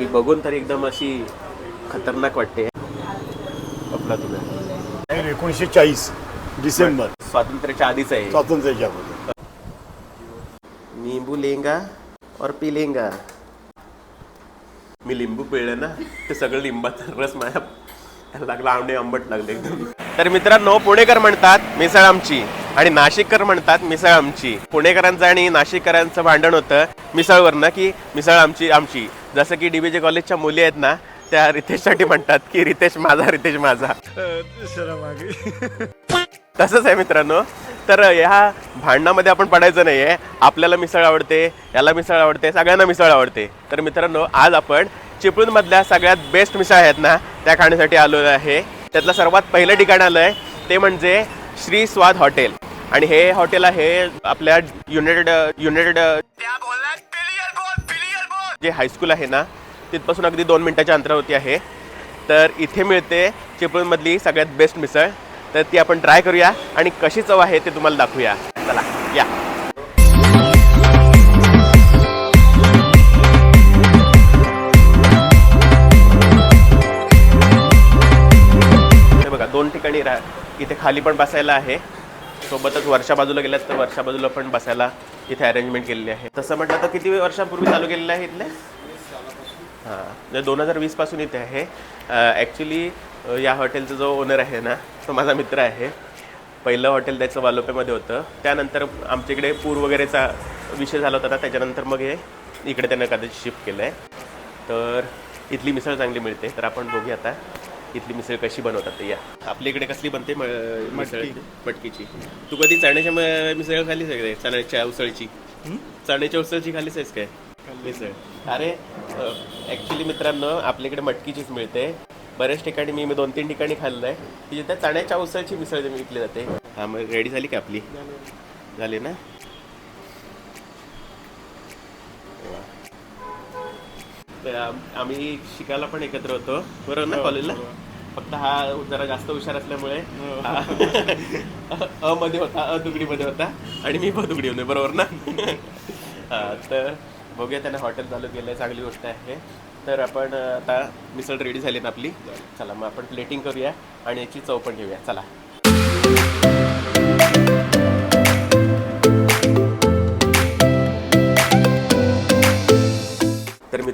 ही बघून तर एकदम अशी खतरनाक वाटते. आपला तुला. एकोणीसशे चाळीस डिसेंबर. स्वातंत्र्याच्या आधीच आहे. स्वातंत्र्याच्या अगोदर नींबू लेंगा और पी लेंगा. मी लिंबू पिळलं ना ते सगळं लिंबाचा रस माझ्या लागला आंबे आंबट लागले एकदम. तर मित्रांनो पुणेकर म्हणतात मिसळ आमची. आणि नाशिककर म्हणतात मिसळ आमची. पुणेकरांचं आणि नाशिककरांचं भांडण होतं मिसळवरनं की मिसळ आमची आमची. जसं की डीबीजे कॉलेजच्या मुली आहेत ना त्या रितेशसाठी म्हणतात की रितेश माझा रितेश माझा. तसंच आहे मित्रांनो. तर ह्या भांडणामध्ये आपण पडायचं नाही आहे आपल्याला मिसळ आवडते याला मिसळ आवडते सगळ्यांना मिसळ आवडते. तर मित्रांनो आज आपण चिपळूणमधल्या सगळ्यात बेस्ट मिसळ आहेत ना त्या खाण्यासाठी आलो आहे. त्यातलं सर्वात पहिलं ठिकाण आलं आहे ते म्हणजे श्री स्वाद हॉटेल. आणि हे हॉटेल आहे आपल्या युनायटेड युनायटेड जे हायस्कूल आहे ना तिथपासून अगदी दोन मिनटाच्या अंतरावरती आहे. तर इथे मिळते चिपळूणमधली सगळ्यात बेस्ट मिसळ. तर ती आपण ट्राय करूया आणि कशी चव आहे ते तुम्हाला दाखवूया. चला या. बघा दोन ठिकाणी रा इथे खाली पण बसायला आहे. सोबतच वर्षा बाजूला गेल्यात तर वर्षा बाजूला पण बसायला इथे अरेंजमेंट केलेली आहे. तसं म्हटलं तर किती वर्षांपूर्वी चालू केलेलं आहे इथले? हां म्हणजे दोन हजार वीसपासून इथे आहे. ॲक्च्युली या हॉटेलचा जो ओनर आहे ना तो माझा मित्र आहे. पहिलं हॉटेल त्याचं वालोपेमध्ये होतं. त्यानंतर आमच्या इकडे पूर वगैरेचा विषय झाला होता ना त्याच्यानंतर मग हे इकडे त्यानं कदाचित शिफ्ट केलं आहे तर इथली मिसळ चांगली मिळते. तर आपण बघूया आता. इथली मिसळ कशी बनवतात ते या. आपल्या इकडे कसली बनते म- मिसळ मटकीची. तू कधी चण्याच्या म- मिसळ खालीच आहे का? चण्याच्या उसळची. चण्याच्या उसळची खालीच आहेस काय? मिसळ. अरे ॲक्च्युली मित्रांनो आपल्याकडे मटकीचीच मिळते. बऱ्याच ठिकाणी मी मी दोन तीन ठिकाणी खाल्लं आहे. की त्या चण्याच्या उसळची मिसळ विकली जाते. हा मग रेडी झाली का आपली? झाली ना? आम्ही शिकायला पण एकत्र होतो. बरोबर ना कॉलेजला फक्त हा जरा जास्त हुशार असल्यामुळे हा. अ मध्ये होता अ तुकडीमध्ये होता आणि मी ब तुकडी होते बरोबर ना? हा, तर बघूया त्याने हॉटेल चालू केलं चांगली गोष्ट आहे. तर आपण आता मिसळ रेडी झाली ना आपली. चला मग आपण प्लेटिंग करूया आणि याची चव पण घेऊया. चला.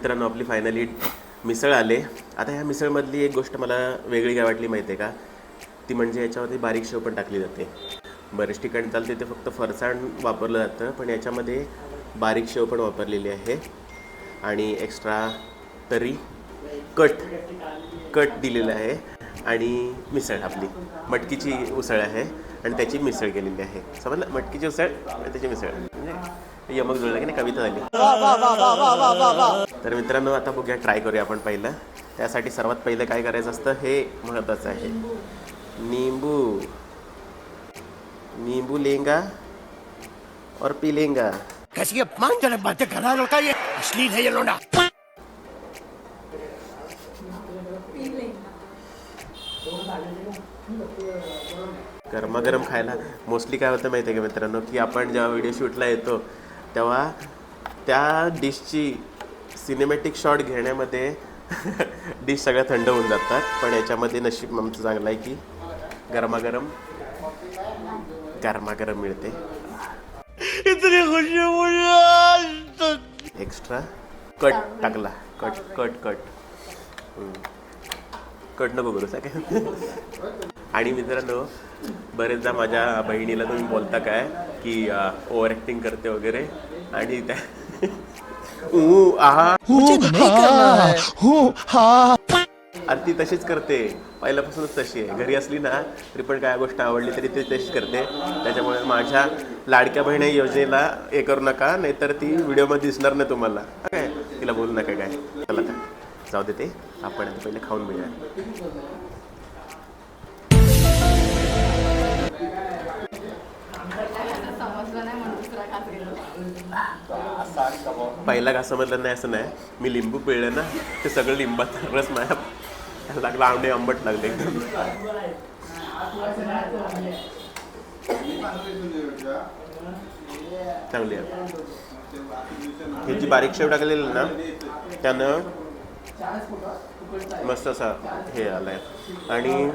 मित्रांनो आपली फायनली मिसळ आले. आता ह्या मिसळमधली एक गोष्ट मला वेगळी काय वाटली माहिती आहे का? ती म्हणजे याच्यावरती बारीक शेव पण टाकली जाते. बरेच ठिकाणी चालते ते फक्त फरसाण वापरलं जातं पण याच्यामध्ये बारीक शेव पण वापरलेली आहे. आणि एक्स्ट्रा तरी कट कट दिलेलं आहे. आणि मिसळ आपली. मटकीची उसळ आहे आणि त्याची मिसळ केलेली आहे. समजलं? मटकीची उसळ आणि त्याची मिसळ. म्हणजे यमक जुळलं की नाही कविता झाली. तर मित्रांनो आता बघूया ट्राय करूया आपण पहिलं. त्यासाठी सर्वात पहिलं काय करायचं असतं हे महत्त्वाचं आहे. नींबू. नींबू लेंगा और पी लेंगा कैसी अपमानजनक बातें कर रहा लड़का ये? अश्लील है ये लोडा गरमागरम खायला. मोस्टली काय होतं माहिती आहे का मित्रांनो की आपण जेव्हा व्हिडिओ शूटला येतो तेव्हा त्या डिशची सिनेमॅटिक शॉट घेण्यामध्ये डिश सगळ्या थंड होऊन जातात. पण याच्यामध्ये नशीब आमचं चांगलं आहे की गरमागरम गरमागरम मिळते. एक्स्ट्रा कट टाकला. Cut cut cut. कट नको करू काय आणि मित्रांनो बरेचदा माझ्या बहिणीला तुम्ही बोलता काय की ओव्हर ॲक्टिंग करते वगैरे. आणि त्या ऊ आहा आणि ती तशीच करते. पहिल्यापासूनच तशी आहे. घरी असली ना तरी पण काय गोष्ट आवडली तरी ती तशीच करते. त्याच्यामुळे माझ्या लाडक्या बहिणी योजनेला हे करू नका नाहीतर ती व्हिडिओमध्ये दिसणार नाही तुम्हाला. काय? तिला बोलू नका काय? चला आता जाऊ दे ते. आपण आता पहिले खाऊन मिळूया समजलं नाही म्हणून दुसरा खात गेलो पहिला का समजलं नाही असं नाही. मी लिंबू पिळलं ना ते सगळं लिंबाचा रस माझ्या त्याला लागला आंबे आंबट लागले एकदम. चांगली आहे. हे जी बारीक शेव टाकलेली ना त्यानं मस्त असा हे आलाय. आणि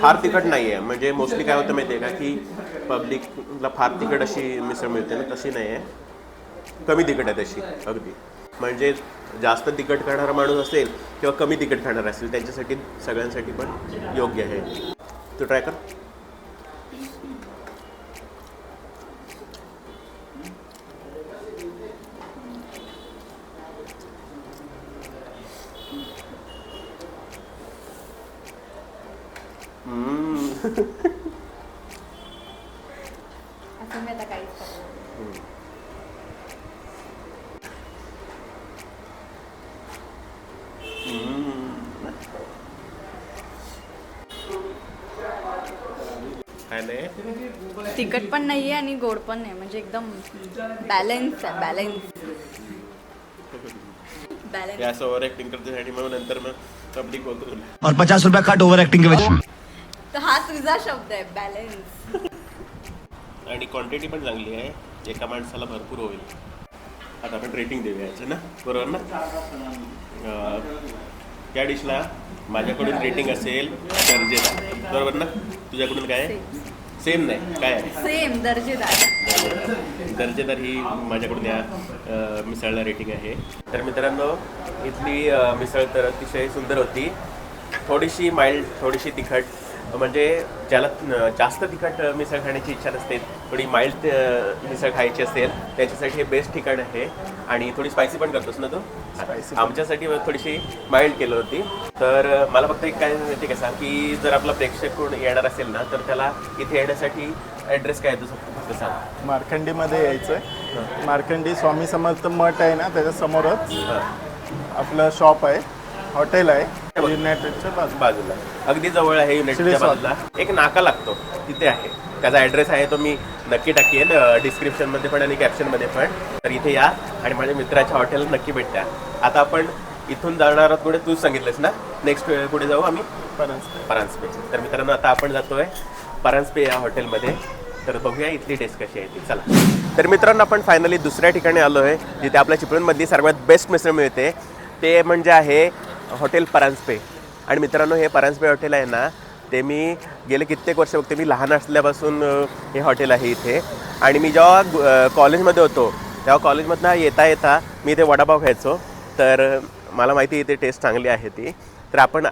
फार तिखट नाही आहे म्हणजे मोस्टली काय होतं माहिती आहे का की पब्लिकला फार तिखट अशी मिसळ मिळते ना तशी नाही आहे कमी तिखट आहे तशी अगदी. म्हणजे जास्त तिखट खाणारा माणूस असेल किंवा कमी तिखट खाणारा असेल त्यांच्यासाठी सगळ्यांसाठी पण योग्य आहे. तू ट्राय कर. असं मी आता काहीच करत नाही. काय नाही तिखट पण नाहीये आणि गोड पण नाही म्हणजे एकदम बॅलन्स आहे बॅलन्स हे बॅलन्स असं ओव्हर ऍक्टिंग करण्यासाठी मग नंतर मग पब्लिक बोलतो तुला. और पचास रुपया कट ओवर एक्टिंग के वजह तर हा तुझा शब्द आहे बॅलन्स आणि क्वांटिटी पण चांगली आहे. एका माणसाला भरपूर होईल. आता आपण रेटिंग देऊया याचं ना? बरोबर ना? अं, या डिशला माझ्याकडून रेटिंग असेल दर्जेदार. बरोबर ना? तुझ्याकडून काय सेम नाही. काय आहे? सेम दर्जेदार. दर्जेदार. ही माझ्याकडून या अ, मिसळला रेटिंग आहे. तर मित्रांनो इथली अ, मिसळ तर अतिशय सुंदर होती. थोडीशी माइल्ड थोडीशी तिखट. म्हणजे ज्याला जास्त तिखट मिसळ खाण्याची इच्छा नसते थोडी माइल्ड मिसळ खायची असेल त्याच्यासाठी हे बेस्ट ठिकाण आहे. आणि थोडी स्पायसी पण करतोस ना तू? आमच्यासाठी थोडीशी माइल्ड केली होती. तर मला फक्त एक काय माहिती का सांग की जर आपला प्रेक्षक कोण येणार असेल ना तर त्याला इथे येण्यासाठी ॲड्रेस काय आहे तुझं? फक्त सांग. मार्कंडीमध्ये यायचं आहे मार्कंडी स्वामी समर्थ मठ आहे ना त्याच्या समोरच आपलं शॉप आहे. हॉटेल आहे. युनायटेडच्या बाजू बाजूला. अगदी जवळ आहे युनायटेडच्या. बाजूला. एक नाका लागतो. तिथे आहे. त्याचा ॲड्रेस आहे तो मी नक्की टाकेन डिस्क्रिप्शनमध्ये पण आणि कॅप्शनमध्ये पण. तर इथे या आणि माझ्या मित्राच्या हॉटेल नक्की भेटत्या. आता आपण इथून जाणार आहोत पुढे. तूच सांगितलंस ना? नेक्स्ट पुढे जाऊ आम्ही? पर्यंत परांजपे. तर मित्रांनो आता आपण जातोय परांजपे या हॉटेलमध्ये तर बघूया इथली टेस्ट कशी आहे ती. चला. तर मित्रांनो आपण फायनली दुसऱ्या ठिकाणी आलो आहे जिथे आपल्या चिपळूणमधली सर्वात बेस्ट मिसळ मिळते. ते म्हणजे आहे हॉटेल परांजपे. आणि मित्रांनो हे परांजपे हॉटेल आहे ना ते मी गेले कित्येक वर्ष बघते. मी लहान असल्यापासून हे हॉटेल आहे इथे. आणि मी जेव्हा कॉलेजमध्ये होतो तेव्हा कॉलेजमधनं येता येता मी इथे वडापाव खायचो तर मला माहिती आहे इथे टेस्ट चांगली आहे ती. तर आपण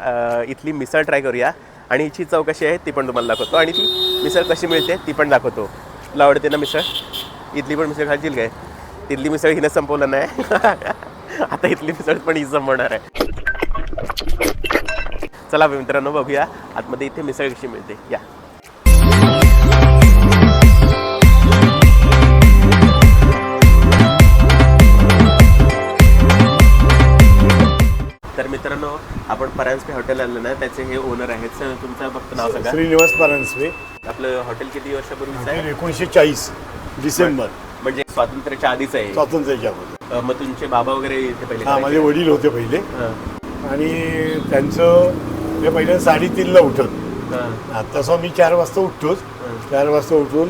इथली मिसळ ट्राय करूया. आणि हिची चव कशी आहे ती पण तुम्हाला दाखवतो. आणि ती मिसळ कशी मिळते ती पण दाखवतो. तुला आवडते ना मिसळ? इथली पण मिसळ खाशील काय? तिथली मिसळ हिनं संपवलं नाही. आता इथली मिसळ पण ही संपवणार आहे. चला मित्रांनो बघूया. आतमध्ये इथे मिसळ कशी मिळते. या. तर मित्रांनो आपण परांजपे हॉटेल आलं ना त्याचे हे ओनर आहेत. सर तुमचं फक्त नाव सांगा. श्रीनिवास परांजपे. आपलं हॉटेल किती वर्षापूर्वीचं आहे? एकोणीसशे चाळीस डिसेंबर. म्हणजे स्वातंत्र्याच्या आधीच आहे. स्वातंत्र्याच्या अगोदर मग तुमचे बाबा वगैरे इथे पहिले हा माझे? वडील होते पहिले. आणि त्यांचं ते पहिल्या साडेतीनला उठत. तसं मी चार वाजता उठतोच. चार वाजता उठून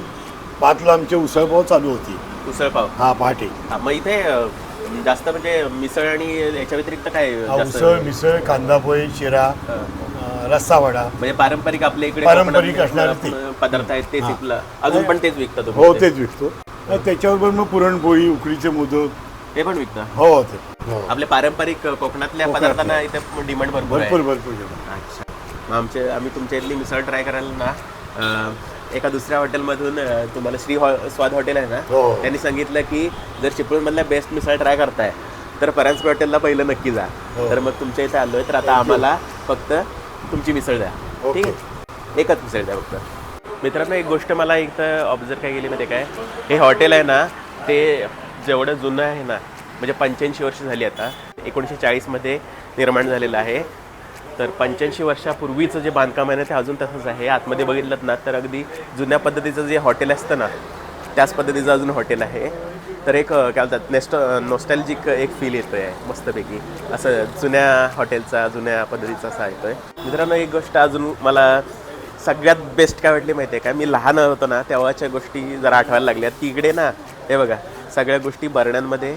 पाचला आमचे उसळपाव चालू होती. उसळपाव? हा पहाटे. हा, मग इथे जास्त म्हणजे मिसळ आणि याच्या व्यतिरिक्त काय उसळ मिसळ कांदा पोहे शिरा हां. अं, रस्सा वडा. म्हणजे पारंपरिक आपल्या इकडे पारंपरिक असणारे पदार्थ आहेत तेच अजून पण तेच विकता तुम्ही हो? तेच विकतो. त्याच्याबरोबर मग पुरणपोळी उकडीचे मोदक ते पण विकता? हो ते. हो. आपल्या पारंपरिक कोकणातल्या कोकणातल्या. पदार्थांना इथे डिमांड भरपूर आहे. भरपूर भरपूर जेवण. अच्छा. मग आमचे आम्ही तुमच्या इथली मिसळ ट्राय करायला ना. अं, एका दुसऱ्या हॉटेलमधून अं, तुम्हाला श्री हॉ स्वाद हॉटेल आहे ना? हो. त्यांनी सांगितलं की जर चिपळूणमधल्या बेस्ट मिसळ ट्राय करताय तर परांजपे हॉटेलला पहिलं नक्की जा. हो. तर मग तुमच्या इथे आलोय तर आता आम्हाला फक्त तुमची मिसळ द्या. ठीक आहे? एकच मिसळ द्या फक्त. मित्रांनो एक गोष्ट मला इथं ऑब्झर्व काय केली माहिती काय? हे हॉटेल आहे ना ते जेवढं जुनं आहे ना म्हणजे पंच्याऐंशी वर्ष झाली आता एकोणीसशे चाळीसमध्ये निर्माण झालेलं आहे. तर पंच्याऐंशी वर्षापूर्वीचं जे बांधकाम आहे ना ते अजून तसंच आहे. आतमध्ये बघितलं ना तर अगदी जुन्या पद्धतीचं जे हॉटेल असतं ना त्याच पद्धतीचं अजून हॉटेल आहे. तर एक काय बोलतात नेस्ट नोस्टॅलजिक एक फील येतो आहे मस्तपैकी. असं जुन्या हॉटेलचा जुन्या पद्धतीचा असा येतो आहे मित्रांनो एक गोष्ट अजून मला सगळ्यात बेस्ट काय वाटली माहिती आहे का? मी लहान होतो ना तेव्हाच्या गोष्टी जरा आठवायला लागल्या तिकडे ना हे बघा सगळ्या गोष्टी बरण्यांमध्ये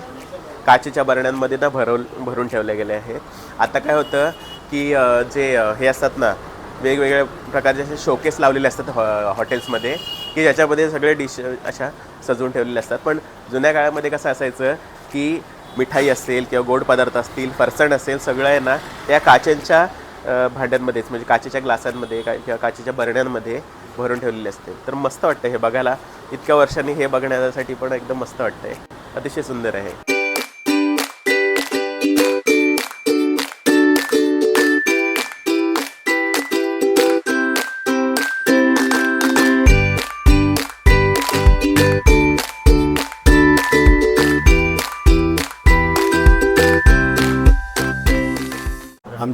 काचेच्या बरण्यांमध्ये ना भरवून भरून ठेवल्या गेल्या आहे आता काय होतं की जे हे असतात ना वेगवेगळ्या प्रकारचे असे शोकेस लावलेले असतात हॉ हॉटेल्समध्ये की ज्याच्यामध्ये सगळे डिश अशा सजवून ठेवलेले असतात. पण जुन्या काळामध्ये कसं असायचं की मिठाई असेल किंवा गोड पदार्थ असतील फरसण असेल सगळं आहे ना त्या काचेच्या भांड्यांमध्येच म्हणजे काचेच्या ग्लासांमध्ये का किंवा काचेच्या बरण्यांमध्ये भरून ठेवलेली असते. तर मस्त वाटतं हे बघायला. इतक्या वर्षांनी हे बघण्यासाठी पण एकदम मस्त वाटतंय. अतिशय सुंदर आहे.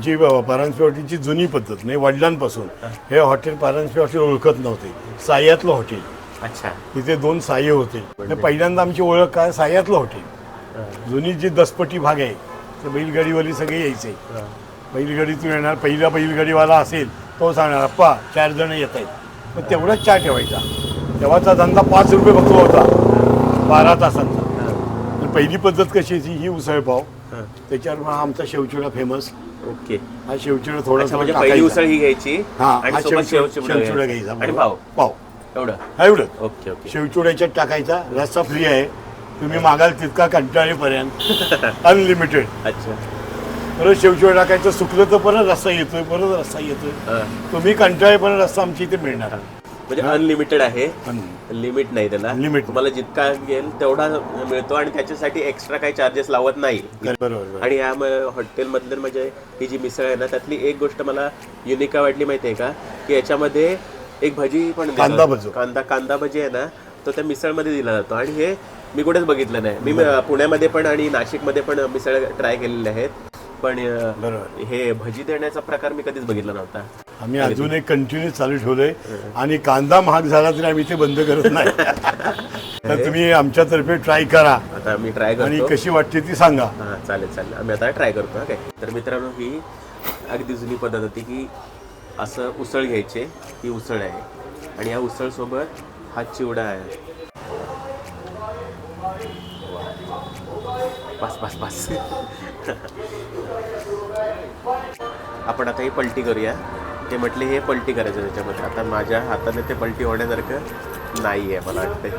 आमची हॉटेलची जुनी पद्धत नाही वडिलांपासून. हे. हॉटेल परांजपे हॉटेल ओळखत नव्हते. साह्यातलं हॉटेल. अच्छा. तिथे दोन साह्य होते. पहिल्यांदा आमची ओळख काय? साह्यातलं हॉटेल. जुनी जी दसपटी भाग आहे तर बैलगाडीवाली सगळे यायचे. बैलगाडीतून येणार पहिला बैलगाडीवाला असेल तो सांगणार अप्पा चार जण येत आहेत. मग तेवढाच चहा ठेवायचा. तेव्हाचा धंदा पाच रुपये फक्त होता. बारा तासांचा. पहिली पद्धत कशी ही उसळपाव त्याच्यावर मग आमचा शेवचिडा फेमस ओके. हा शेवचिडा थोडासा म्हणजे पहिली उसळ ही घ्यायची हा आणि सोबत शेवचिडा शेवचिवडा शेवचिडा घ्यायचा. घ्यायचा. आणि पाव पाव एवढं? हा एवढं ओके ओके. शेवचुड्याच्यात टाकायचा. रस्सा फ्री आहे. तुम्ही मागाल तितका कंटाळेपर्यंत. अनलिमिटेड अच्छा. परत शेवचिवडा टाकायचं. सुकलं तर परत रस्सा येतोय परत रस्सा येतोय. हा. तुम्ही कंटाळेपर्यंत रस्सा आमच्या इथे मिळणार. म्हणजे अनलिमिटेड आहे. लिमिट नाही त्याला. Limit. तुम्हाला जितका घेईल तेवढा मिळतो आणि त्याच्यासाठी एक्स्ट्रा काही चार्जेस लावत नाही. बरोबर. आणि या हॉटेलमधले म्हणजे ही जी मिसळ आहे ना त्यातली एक गोष्ट मला युनिक वाटली माहिती आहे का? की याच्यामध्ये एक भजी पण. कांदा भजी. कांदा कांदा भजी आहे ना तो त्या मिसळमध्ये दिला जातो. आणि हे मी कुठेच बघितलं नाही. मी पुण्यामध्ये पण आणि नाशिकमध्ये पण मिसळ ट्राय केलेले आहेत. पण. हे भजी देण्याचा प्रकार मी कधीच बघितला नव्हता. आम्ही अजून एक कंटिन्यू चालू ठेवलंय. आणि कांदा महाग झाला तरी आम्ही ते बंद करत नाही. तर तुम्ही आमच्यातर्फे ट्राय करा. आता मी ट्राय आणि करतो कशी वाटते ती सांगा. हां चालेल चालेल. आम्ही आता ट्राय करतो हा काय तर मित्रांनो ही अगदी जुनी पद्धत होती की असं उसळ घ्यायचे ही उसळ आहे. आणि या उसळसोबत हा चिवडा आहे. बस बस बस. आपण आता ही पलटी करूया. ते म्हटले हे पलटी करायचं त्याच्यामध्ये. आता माझ्या हाताने ते पलटी होण्यासारखं नाही आहे मला वाटतं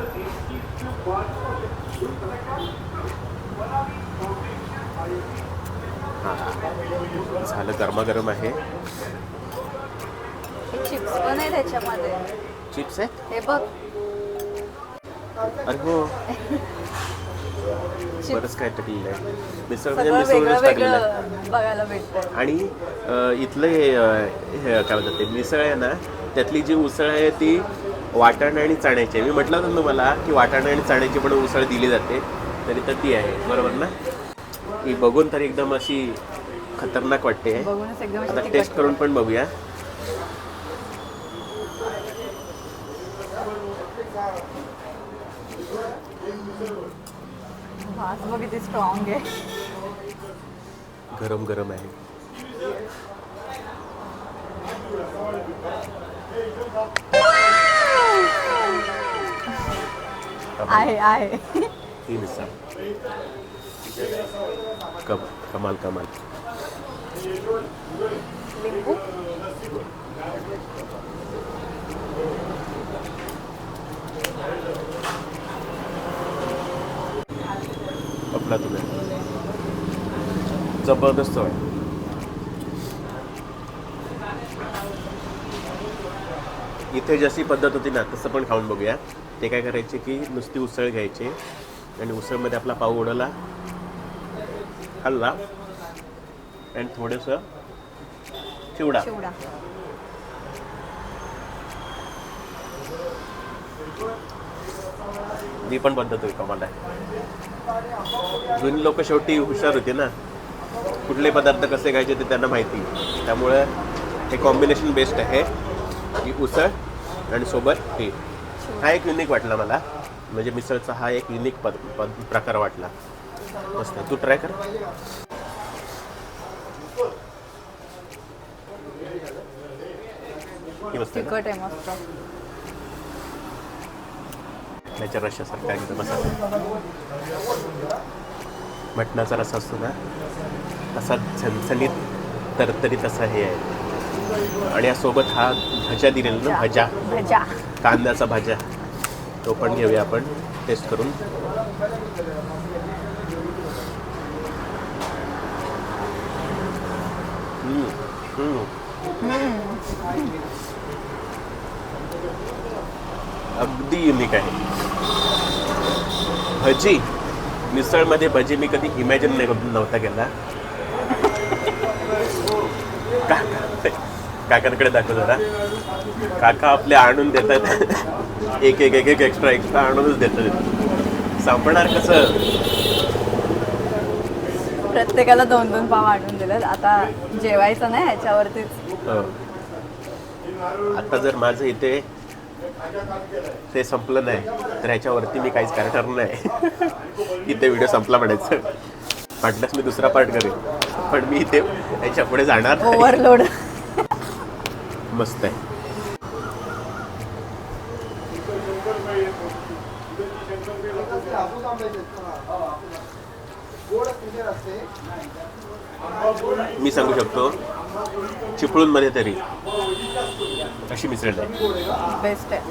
हां झालं गरमागरम आहे. चिप्स पण आहे त्याच्यामध्ये. चिप्स आहेत? हे बघ. अरे हो. बरंच काय टाकलेलं आहे मिसळ म्हणजे सगळं वेगळं मिसळच टाकलेलं. आहे वेगळं बघायला भेटतं आणि अ, इथलं हे अ, हे काय म्हणतात ते मिसळ आहे ना त्यातली जी उसळ आहे ती वाटाण आणि चण्याची आहे. मी म्हटलं होतं ना तुम्हाला की वाटाण आणि चण्याची पण उसळ दिली जाते तरी तर ती आहे. बरोबर ना? ही बघून तर एकदम अशी खतरनाक वाटते. बघूनच एकदम अशी आता टेस्ट करून पण बघूया. वास बघ किती स्ट्रॉंग आहे गरम गरम आहे आहे आहे ही मिसळ कम कमाल कमाल। लिंबू। आपला तुम्ही जबरदस्त आहे इथे जशी पद्धत होती ना तसं पण खाऊन बघूया. ते काय करायचे की नुसती उसळ घ्यायची आणि उसळमध्ये आपला पाव उडवला खाल्ला आणि थोडंसं चिवडा. चिवडा. ही पण पद्धत होईल कमाल आहे. जुनी लोक शेवटी हुशार होती ना. कुठले पदार्थ कसे खायचे ते त्यांना माहिती. त्यामुळे हे कॉम्बिनेशन बेस्ट आहे. ही उसळ आणि सोबत हे हा एक युनिक वाटला मला. म्हणजे मिसळचा हा एक युनिक पद, पद प्रकार वाटला. मस्त. तू ट्राय कर. मस्त. त्याच्या रश्यासारखा एकदम असा मटणाचा रसा असतो ना तसा झणझणीत तरतरीत असा हे आहे. आणि यासोबत हा भजा दिलेला ना भजा भजा कांद्याचा भाज्या. तो पण घेऊया आपण टेस्ट करून. अगदी युनिक आहे. भजी. मिसळमध्ये भजी मी कधी इमॅजिन नाही नव्हता केला. काका काकांकडे दाखव जरा. काका आपले आणून देतात. एक एक एक एक एक्स्ट्रा एक्स्ट्रा आणूनच देतात. संपणार कसं? प्रत्येकाला दोन दोन पाव आणून दिलेत. आता जेवायचं नाही ह्याच्यावरतीच हो. आता जर माझं इथे ते संपलं नाही. तर ह्याच्यावरती मी काहीच करणार नाही. इथे व्हिडिओ संपला म्हणायचं. वाटल्यास मी दुसरा पार्ट करेन. पण मी इथे याच्यापुढे जाणार. ओव्हरलोड मस्त आहे. मी सांगू शकतो चिपळूणमध्ये तरी अशी मिसळ नाही बेस्ट आहे.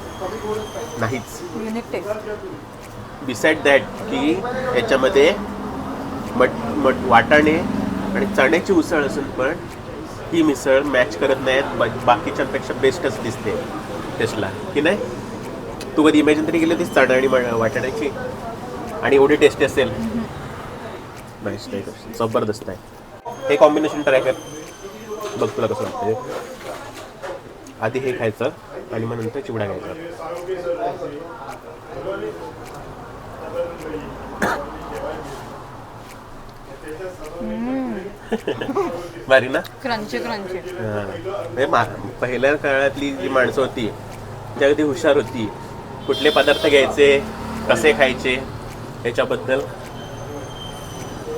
नाहीच. युनिक टेस्ट बिसाइड दॅट की याच्यामध्ये मट मट वाटाणे आणि चण्याची उसळ असून पण ही मिसळ मॅच करत नाहीत. बाकीच्यांपेक्षा बेस्टच दिसते टेस्टला की नाही? तू कधी इमॅजिन तरी केली होतीस चणा आणि वाटाण्याची? आणि एवढी टेस्टी असेल. नाही जबरदस्त आहे. हे कॉम्बिनेशन ट्राय कर. बघ तुला कसं वाटतं आधी हे खायचं आणि मग नंतर चिवडा घ्यायचा. भारी ना? Crunchy crunchy. म्हणजे मा- पहिल्या काळातली जी माणसं होती ती अगदी हुशार होती. कुठले पदार्थ घ्यायचे कसे खायचे याच्याबद्दल.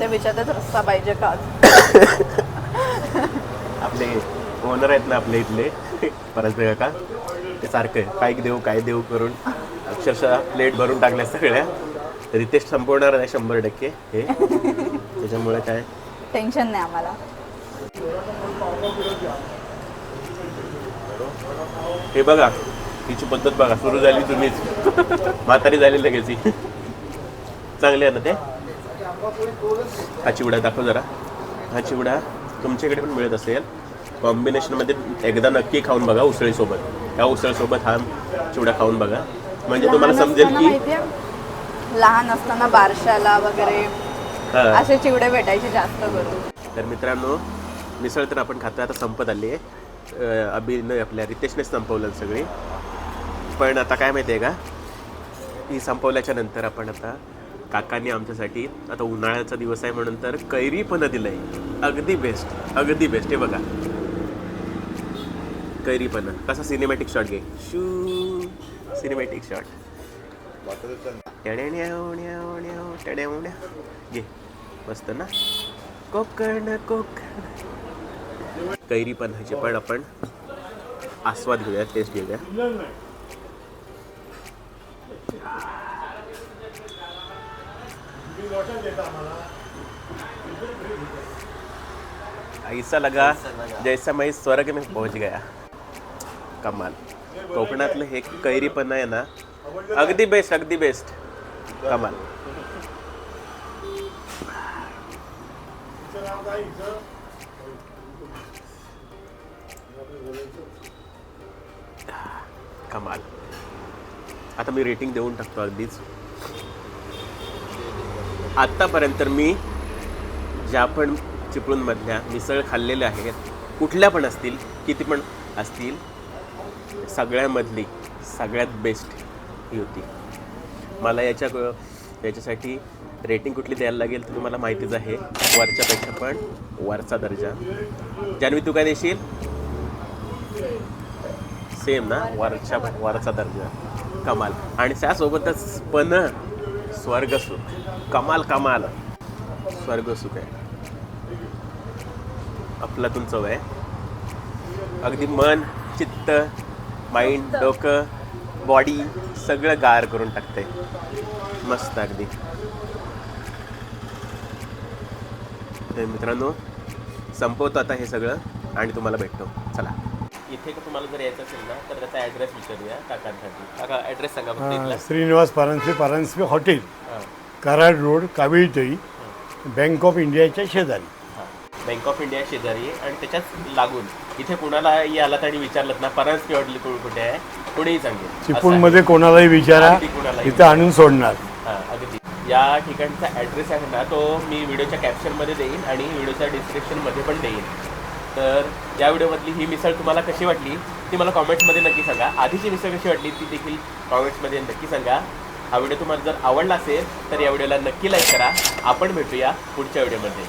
ते विचारतात रस्ता पाहिजे का? आपले ओनर आहेत ना आपले इथले. परत का? ते सारखं काय देऊ काय देऊ करून. अक्षरशः प्लेट भरून टाकल्या सगळ्या रितेश संपवणार नाही शंभर टक्के हे. त्याच्यामुळे काय? टेन्शन नाही आम्हाला. हे बघा. तिची पद्धत बघा. सुरू झाली तुम्हीच. म्हातारी झाली लगेच ही. चांगले आहे ना ते? हा चिवडा दाखव जरा. हा चिवडा तुमच्याकडे पण मिळत असेल. कॉम्बिनेशनमध्ये एकदा नक्की खाऊन बघा उसळीसोबत. ह्या उसळीसोबत हा चिवडा खाऊन बघा. म्हणजे तुम्हाला समजेल की लहान असताना बारशाला वगैरे. असे चिवडे भेटायचे जास्त करून. तर मित्रांनो मिसळ तर आपण खातो आता संपत आली आहे. अभिनय आपल्या रितेशनेच संपवलं सगळी. पण आता काय माहिती आहे का? ही संपवल्याच्या नंतर आपण आता काकांनी आमच्यासाठी आता उन्हाळ्याचा दिवस आहे म्हणून तर कैरी पण दिलंय. अगदी बेस्ट अगदी बेस्ट हे बघा. कैरी पण. कसा सिनेमॅटिक शॉट घे. शू. सिनेमॅटिक शॉट घे. मस्त ना. कोकण कोकण. कैरी पण ह्याचे पण आपण आस्वाद घेऊया टेस्ट घेऊया. ऐसा लगा जैसा मैं स्वर्ग में पहुंच गया. कमाल. कोकणातलं हे कैरी पण आहे ना अगदी बेस्ट अगदी बेस्ट कमाल. कमाल. आता मी रेटिंग देऊन टाकतो अगदीच. आत्तापर्यंत मी ज्या पण चिपळूणमधल्या मिसळ खाल्लेल्या आहेत कुठल्या पण असतील किती पण असतील सगळ्यामधली सगळ्यात बेस्ट ही होती. मला याच्या याच्यासाठी रेटिंग कुठली द्यायला लागेल तर तुम्हाला माहितीच आहे. वरच्यापेक्षा पण वरचा दर्जा. जान्हवी तू काय देशील? सेम ना? वरच्या वरचा दर्जा. कमाल. आणि त्यासोबतच पण स्वर्गसुख. कमाल कमाल. स्वर्गसुख आहे. आपलं चव आहे अगदी मन चित्त माइंड डोकं बॉडी सगळं गार करून टाकते. मस्त अगदी. तर मित्रांनो संपवतो आता हे सगळं आणि तुम्हाला भेटतो. चला. इथे का तुम्हाला जर यायचं असेल ना तर त्याचा ॲड्रेस विचारूया काकांसाठी. काका ॲड्रेस सांगा फक्त इथला. अं, श्रीनिवास परांजपे परांजपे हॉटेल. कराड रोड कावेळीतळी बँक ऑफ इंडियाच्या शेजारी. बँक ऑफ इंडिया शेजारी आहे आणि त्याच्याच लागून इथे कुणाला आलात आणि विचारलं ना हॉटेल कोण कुठे आहे कोणीही सांगेल. चिपळूणमध्ये कोणालाही विचारा इथं आणून सोडणार. हां अगदी. या ठिकाणचा ॲड्रेस आहे ना तो मी व्हिडिओच्या कॅप्शनमध्ये देईन आणि व्हिडिओच्या डिस्क्रिप्शनमध्ये पण देईन. तर या व्हिडिओमधली ही मिसळ तुम्हाला कशी वाटली ती मला कॉमेंट्समध्ये नक्की सांगा. आधीची मिसळ कशी वाटली ती देखील कॉमेंट्समध्ये नक्की सांगा. हा व्हिडिओ तुम्हाला जर आवडला असेल तर या व्हिडिओला नक्की लाईक करा. आपण भेटूया पुढच्या व्हिडिओमध्ये.